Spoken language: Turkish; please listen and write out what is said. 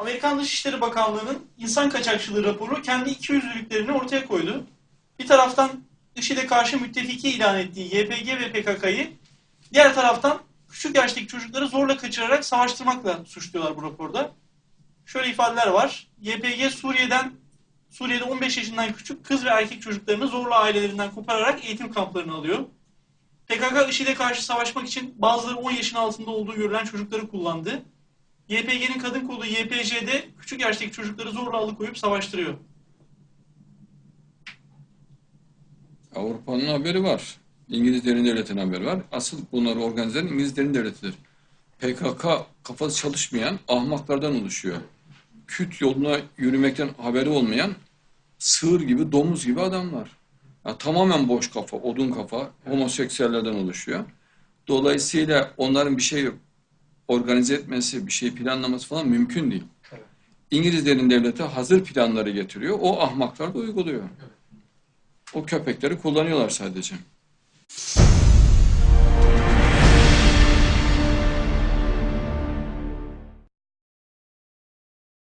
Amerikan Dışişleri Bakanlığı'nın insan kaçakçılığı raporu kendi iki yüzlülüklerini ortaya koydu. Bir taraftan IŞİD'e karşı müttefiki ilan ettiği YPG ve PKK'yı, diğer taraftan küçük yaştaki çocukları zorla kaçırarak savaştırmakla suçluyorlar bu raporda. Şöyle ifadeler var. YPG Suriye'den Suriye'de 15 yaşından küçük kız ve erkek çocuklarını zorla ailelerinden kopararak eğitim kamplarına alıyor. PKK IŞİD'e karşı savaşmak için bazıları 10 yaşın altında olduğu görülen çocukları kullandı. YPG'nin kadın kolu YPJ'de küçük yaştaki çocukları zorla alıkoyup savaştırıyor. Avrupa'nın haberi var. İngiliz derin devletin haberi var. Asıl bunları organize eden İngiliz derin devletidir. PKK kafası çalışmayan ahmaklardan oluşuyor. Küt yoluna yürümekten haberi olmayan sığır gibi, domuz gibi adamlar. Ya tamamen boş kafa, odun kafa, homoseksüellerden oluşuyor. Dolayısıyla onların bir şey organize etmesi, bir şey planlaması falan mümkün değil. İngiliz derin devleti hazır planları getiriyor. O ahmaklar da uyguluyor. O köpekleri kullanıyorlar sadece.